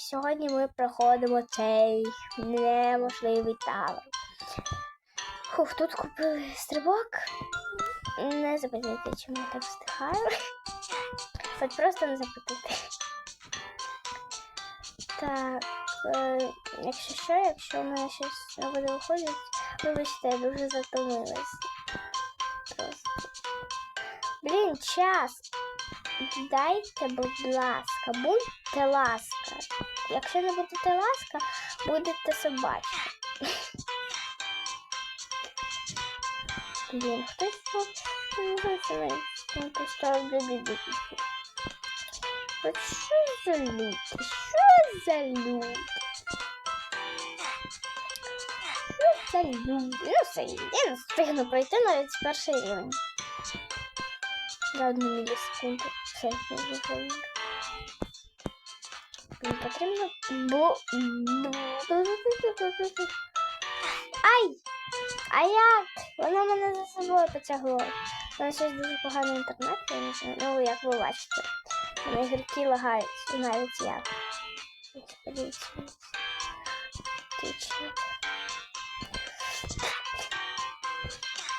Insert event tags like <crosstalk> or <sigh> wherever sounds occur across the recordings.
сьогодні ми проходимо цей неможливий тавер. Хух, тут купили стрибок. Не запитайте, чому я так встигаю. Хоч просто не запитати. Так, е, якщо що, якщо в мене щось не буде виходити, вибачте, я дуже затомилась. Просто. Блін, час. Дайте, будь ласка, будьте ласка. Якщо не будете ласка, будете собачка. Блін, хтось поставив бібі От що за люди? Що за люди? Що за люди? Ну все, я не встигну пройти навіть перший рівень. За одну мілісекунду. Все, я виходжу. Мені потрібно бо... Ай! А як? Вона мене за собою потягло. У нас щось дуже поганий інтернет, я не. Ну, як ви бачите. Мене гірки лагають, і навіть я. Подивіться. Тичать.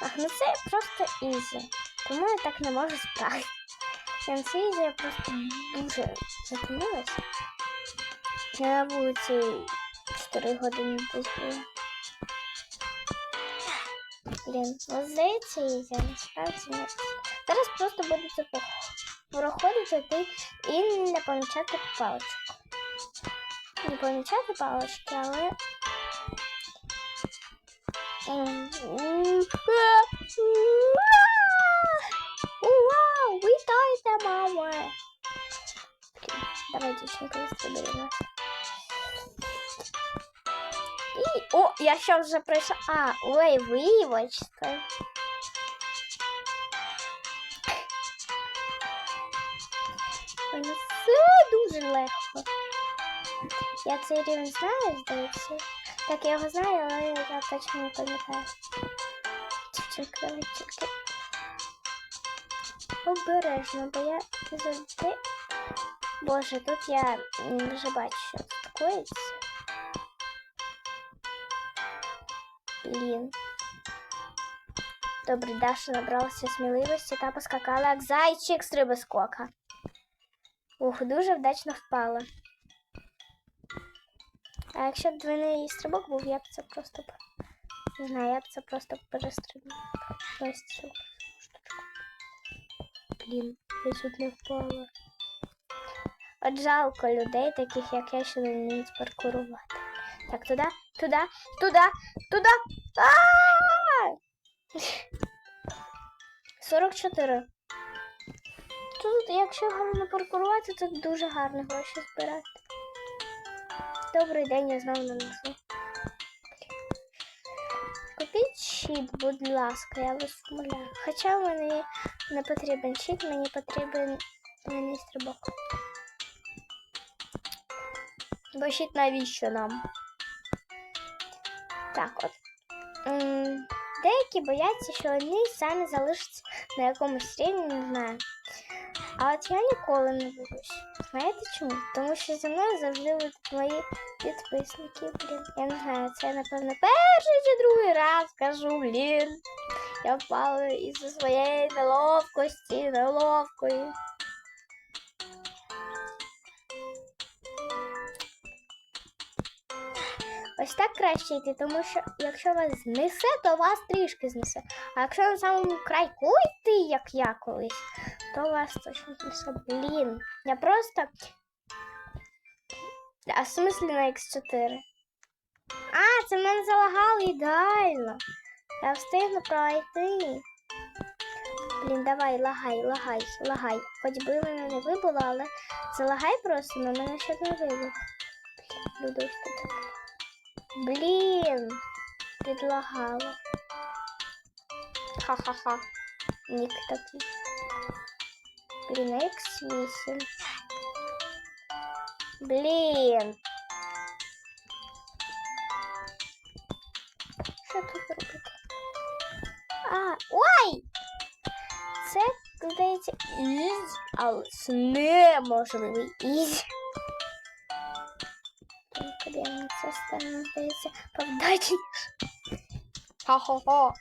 Ах, ну це просто ізі. Тому я так не можу. Я ізі я просто дуже затомилась. Я на вулиці 4 години була. Блін, ну здається, а насправді ні. Зараз просто буду це проходити ти і не помічати паличку. Не помічати палички, але. Вау! Дівчинка, вистрибуємо. І... О, я вже пройшла. А, ой, вибачте. Ой, ну все дуже легко. Я цей рівень знаю, здається. Так, я його знаю, але я точно не пам'ятаю. Тільки. Обережно, бо я завжди. Боже, тут я м, вже бачу, що тут коїться. Блін. Добре, Даша набралася сміливості та поскакала як зайчик з рибоскока. Ух, дуже вдачно впала. А якщо б двойний стрибок був, я б це просто б. Не знаю, я б це просто перестрибнула. Ось цю штучку. Блін, я чуть не впала. От жалко людей, таких як я, що не вміють паркурувати. Так, туди, туди, туди, туди. А! <laughs> 44. Тут, якщо гарно паркурувати, то дуже гарно гроші збирати. Добрий день, я знову на носу. Купіть щит, будь ласка, я вас умоляю. Хоча мені не потрібен щит, мені потрібен мені стрибок. Бо щит навіщо нам? Так от. Деякі бояться, що вони самі залишаться на якомусь рівні, не знаю. А от я ніколи не боюсь. Знаєте чому? Тому що зі мною завжди будуть мої підписники. Блін. Я не знаю, це напевно перший чи другий раз кажу, блін. Я впала із-за своєї неловкості, неловкої. Ось так краще йти, тому що якщо вас знесе, то вас трішки знесе. А якщо на самому крайку йти, як я колись, то вас точно знесе. Блін. Я просто. А в смислі на X4? А, це мене залагало ідеально. Я встигну пройти. Блін, давай, лагай, лагай, лагай. Хоч би мене не вибило, але залагай просто, на мене ще не вибило. Буду ось тут. Блін, підлагала. Ха-ха-ха. Нік такий. Блін, X8. Блін. Що тут робити? А, ой! Це, здається, ізі, але це неможливий ізі. Ця здається повдачніше. Ха-ха-ха.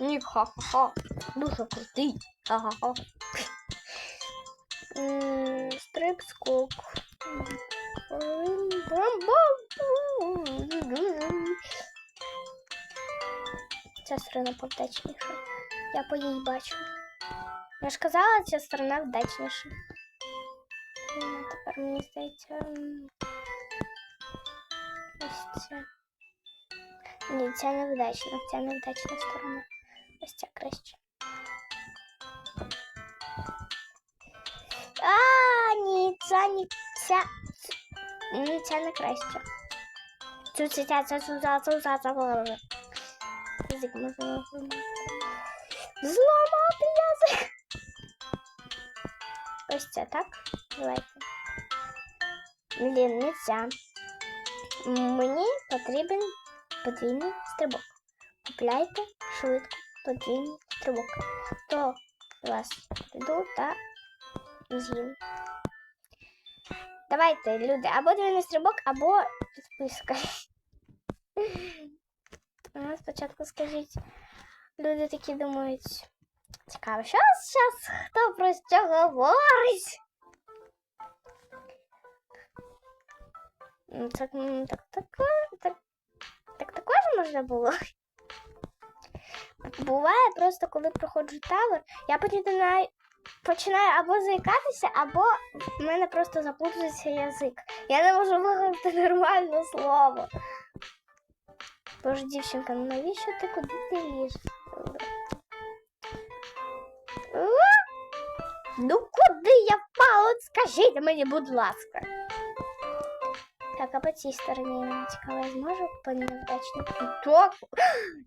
Нік, ха-ха-ха. Дуже крутий. Ха-ха-ха. М, Стрип скок. Ця сторона повдачніша. Я по їй бачу. Я ж казала, ця сторона вдачніша. Тепер мені здається. Ця. Ні, ця невдачна, ця невдачна сторона. Ось ця краще. А, ні, ця ні, ця, ні, ця не краще. Цю, ця, ця, ця, ця, ця, ця, ця, ця. Язик можна зламати. Зламати язик. Ось це, так? Давайте. Блін, не ця. Мені потрібен подвійний стрибок. Купляйте швидко подвійний стрибок. То вас піду та з'їм. Давайте, люди, або двійний стрибок, або підписка. А, <laughs> Спочатку скажіть, люди такі думають. Цікаво, що зараз хто про що говорить? Так, так, так, так, так також можна було. <laughs> Буває просто, коли проходжу тавер, я починаю, починаю або заїкатися, або в мене просто заплутується язик. Я не можу виговорити <laughs> нормальне слово. Боже, дівчинка, ну навіщо ти куди ти лізеш? Ну куди я впала? От скажіть мені, будь ласка. Так, а по цій стороні мені цікаво, я зможу по невдачному. Так,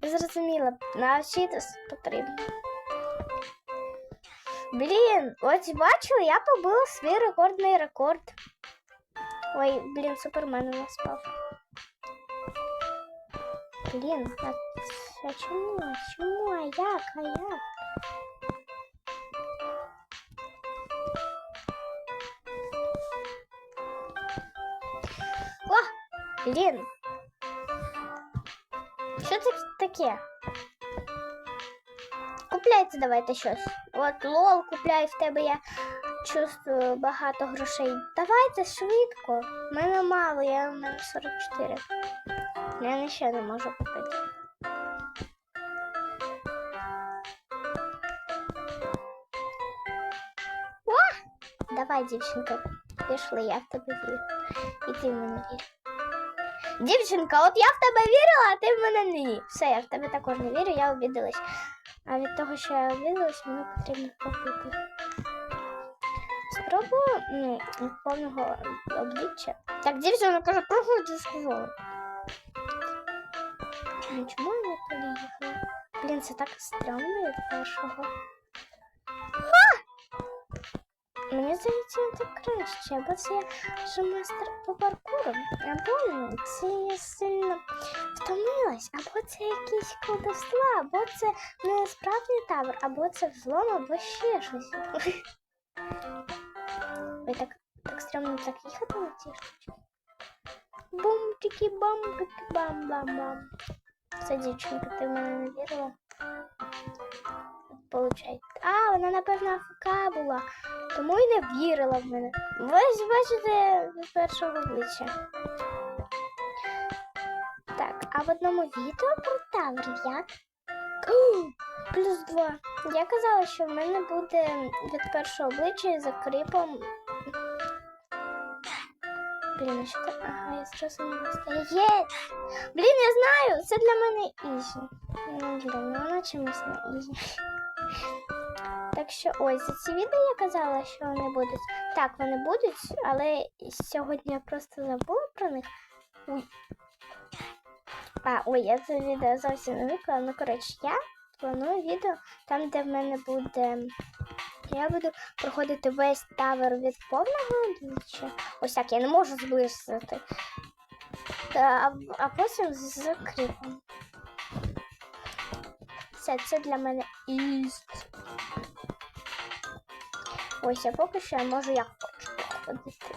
я зрозуміла, навчитись потрібно. Блін, ось бачу, я побила свій рекордний рекорд. Ой, блін, супермен у нас спав. Блін, а, а чому? Чому? А як? А як? Блін. Що це таке? Купляйте давайте щось. От лол купляй в тебе я чувствую багато грошей. Давайте швидко. У мене мало, я в мене 44. Я ще не можу купити. О! Давай, дівчинка, пішли, я в тебе вірю. І ти в мене. Дівчинка, от я в тебе вірила, а ти в мене ні. Все, я в тебе також не вірю, я обідалась. А від того, що я обідалась, мені потрібно попити. Спробую ну, повного обличчя. Так, дівчина каже, проходь, я сказала. Ну, чому я не поїхала? Блін, це так стрьомно від першого. Мені здається, це краще, або це я вже мастер по паркуру, або це я сильно втомилась, або це якісь колдовства, або це не справжній табор, або це взлом, або ще щось. Ой, так, так стрьомно так їхати на цій штуці. Бум-тики бам-тики бам-бам-бам. Це дівчинка, ти в мене не вірила? Получається. А, вона, напевно, АФК була, тому і не вірила в мене. Ви ж бачите з першого обличчя. Так, а в одному відео про тавр як? Плюс два. Я казала, що в мене буде від першого обличчя за крипом. Блін, а що так? Ага, я зрозуміла. Є! Блін, я знаю, це для мене ізі. Ну, блін, ну воно чомусь не ізі. Так що ось за ці відео я казала, що вони будуть. Так, вони будуть, але сьогодні я просто забула про них. Ой. А, ой, я це відео зовсім не виклала. Ну, коротше, я планую відео там, де в мене буде. Я буду проходити весь тавер від повного обличчя. Ось так, я не можу зблизити. А, а потім з криком. Все, це для мене іст. Ось я поки що я можу як хочу проходити.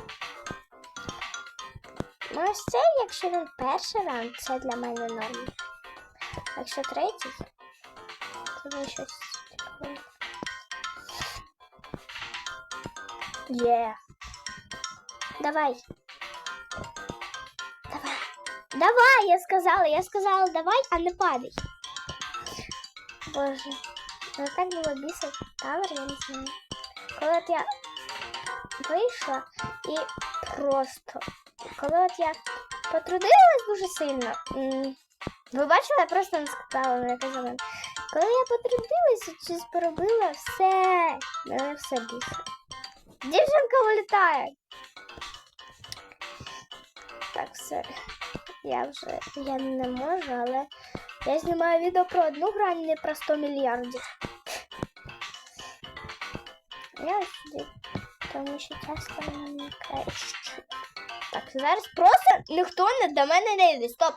Ну, ось це, якщо він перший раунд, це для мене норм. Якщо третій, то буде щось. Є. Давай. Давай. Давай, я сказала, я сказала, давай, а не падай. Боже. Ну так було бісить тавер, я не знаю. Коли от я вийшла і просто. Коли от я потрудилась дуже сильно. Ви бачили, я просто не сказала, не казала. Коли я потрудилася, щось поробила, все. Мене все бісить. Дівчинка вилітає. Так, все. Я вже я не можу, але я знімаю відео про одну грань, не про 100 мільярдів. Сюди, тому що часто мені краще. Так, зараз просто ніхто не до мене не йде. Стоп!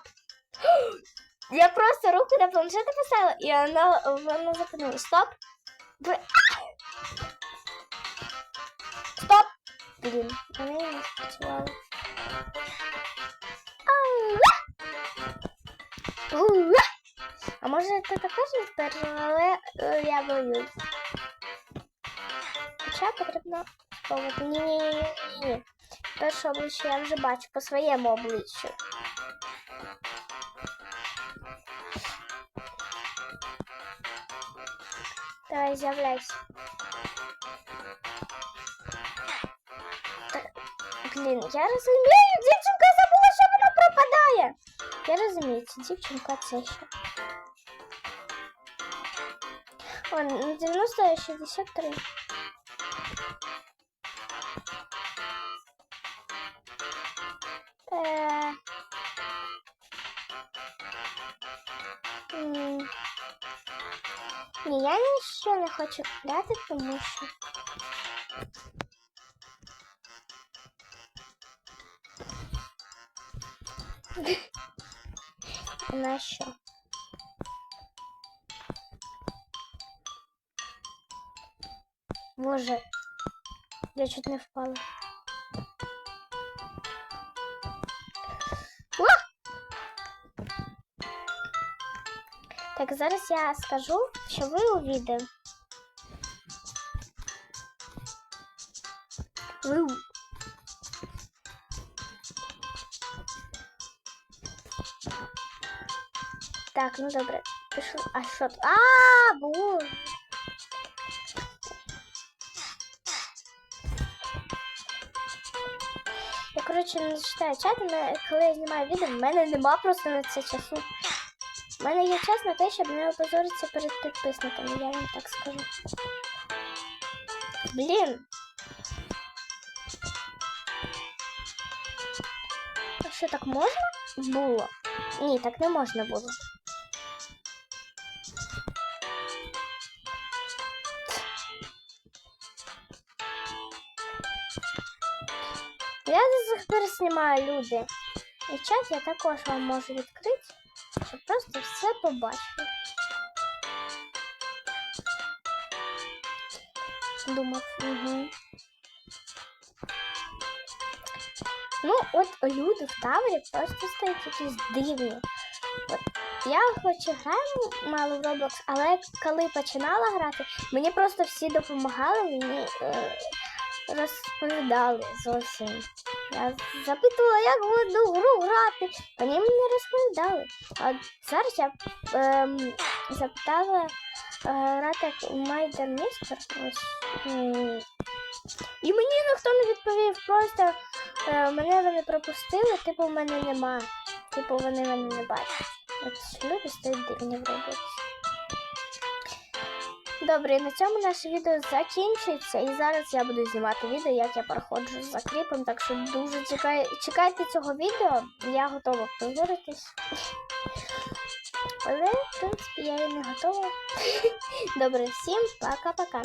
<gasps> Я просто руку на планшет поставила, і вона, вона зупинилась. Стоп! Ви... Стоп! Блін, вона не спрацювала. А може ти також не спершу, але е, я боюсь. Хоча потрібно спробувати. Ні, ні, ні, ні, ні. Перше обличчя я вже бачу по своєму обличчю. Давай, з'являйся. Так, Блін, я розумію, дівчинка забула, що вона пропадає. Я розумію, це дівчинка це що. О, на 90 63. Я нічого не хочу купляти, тому що. На що? Боже, я чуть не впала. Так, зараз я скажу, що ви у відео. Ви... Так, ну добре. Пішло. А що? тут? А, боже. Я, коротше, не читаю чат, коли я знімаю відео, в мене нема просто на це часу. У мене є час на те, щоб не опозоритися перед підписниками, я вам так скажу. Блін. А що так можна було? Ні, так не можна було. Я до сих пор знімаю люди. І чат я також вам можу відкрити, щоб Просто все побачити. Думав, угу. Ну, от люди в тавері просто стають якісь дивні. От я хоч і граю мало в Roblox, але коли починала грати, мені просто всі допомагали, мені е, розповідали зовсім. Я запитувала, як в одну гру грати. Вони мені розповідали. А зараз я ем, запитала е, грати як Майдер Містер. Ось. І мені ніхто не відповів. Просто е, мене вони пропустили, типу в мене нема. Типу вони мене не бачать. От люди стають дивні в роботі. Добре, на цьому наше відео закінчується. І зараз я буду знімати відео, як я проходжу за кліпом. Так що дуже чекай... чекайте цього відео. Я готова позоритись. Але, в принципі, я і не готова. <laughs> Добре, всім пока-пока.